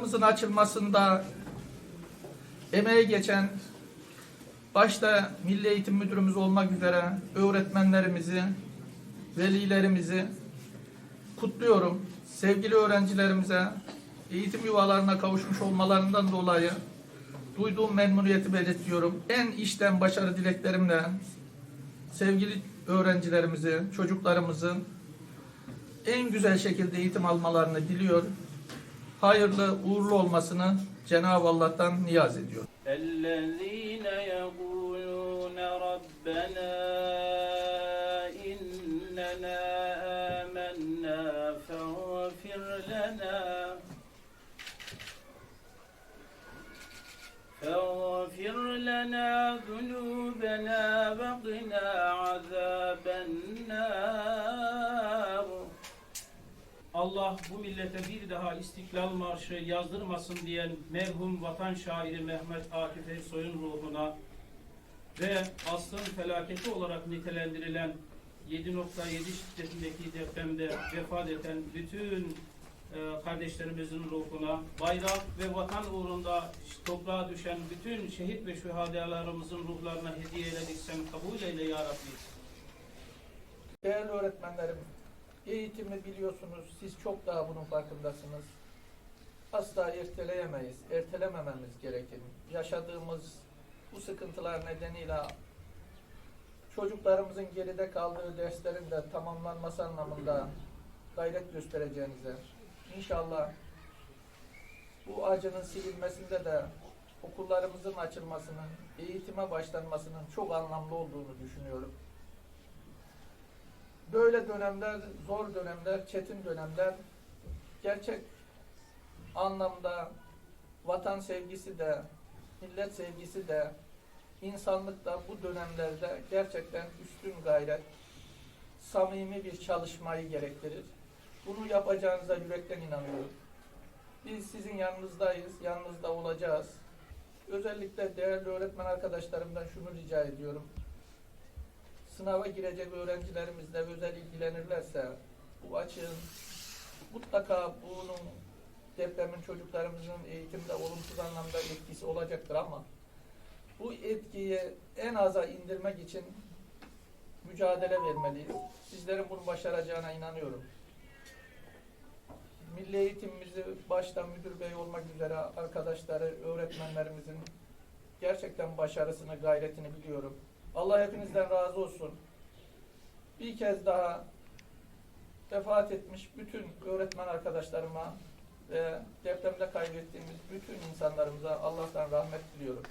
okullarımızın açılmasında emeği geçen başta Milli Eğitim Müdürümüz olmak üzere öğretmenlerimizi, velilerimizi kutluyorum. Sevgili öğrencilerimize eğitim yuvalarına kavuşmuş olmalarından dolayı duyduğum memnuniyeti belirtiyorum. En içten başarı dileklerimle sevgili öğrencilerimizi, çocuklarımızın en güzel şekilde eğitim almalarını diliyor Hayırlı, uğurlu olmasını Cenab-ı Allah'tan niyaz ediyor. الذين يقولون ربنا إننا آمنا فاغفر لنا فاغفر لنا ذنوبنا وقنا عذاب Allah bu millete bir daha İstiklal Marşı yazdırmasın diyen merhum vatan şairi Mehmet Akif Ersoy'un ruhuna ve asrın felaketi olarak nitelendirilen 7.7 şiddetindeki depremde vefat eden bütün e, kardeşlerimizin ruhuna, bayrak ve vatan uğrunda toprağa düşen bütün şehit ve şühadalarımızın ruhlarına hediye eyledik kabul eyle ya Rabbi. Değerli öğretmenlerim, eğitimi biliyorsunuz, siz çok daha bunun farkındasınız. Asla erteleyemeyiz, ertelemememiz gerekir. Yaşadığımız bu sıkıntılar nedeniyle çocuklarımızın geride kaldığı derslerin de tamamlanması anlamında gayret göstereceğinize, inşallah bu acının silinmesinde de okullarımızın açılmasının, eğitime başlanmasının çok anlamlı olduğunu düşünüyorum. Böyle dönemler, zor dönemler, çetin dönemler gerçek anlamda vatan sevgisi de, millet sevgisi de, insanlık da bu dönemlerde gerçekten üstün gayret, samimi bir çalışmayı gerektirir. Bunu yapacağınıza yürekten inanıyorum. Biz sizin yanınızdayız, yanınızda olacağız. Özellikle değerli öğretmen arkadaşlarımdan şunu rica ediyorum sınava girecek öğrencilerimizle özel ilgilenirlerse bu açığın mutlaka bunun depremin çocuklarımızın eğitimde olumsuz anlamda etkisi olacaktır ama bu etkiyi en aza indirmek için mücadele vermeliyiz. Sizlerin bunu başaracağına inanıyorum. Milli eğitimimizi başta müdür bey olmak üzere arkadaşları, öğretmenlerimizin gerçekten başarısını, gayretini biliyorum. Allah hepinizden razı olsun. Bir kez daha vefat etmiş bütün öğretmen arkadaşlarıma ve depremde kaybettiğimiz bütün insanlarımıza Allah'tan rahmet diliyorum.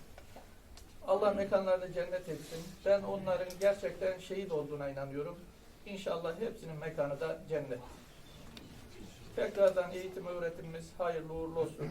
Allah mekanlarını cennet etsin. Ben onların gerçekten şehit olduğuna inanıyorum. İnşallah hepsinin mekanı da cennet. Tekrardan eğitim öğretimimiz hayırlı uğurlu olsun.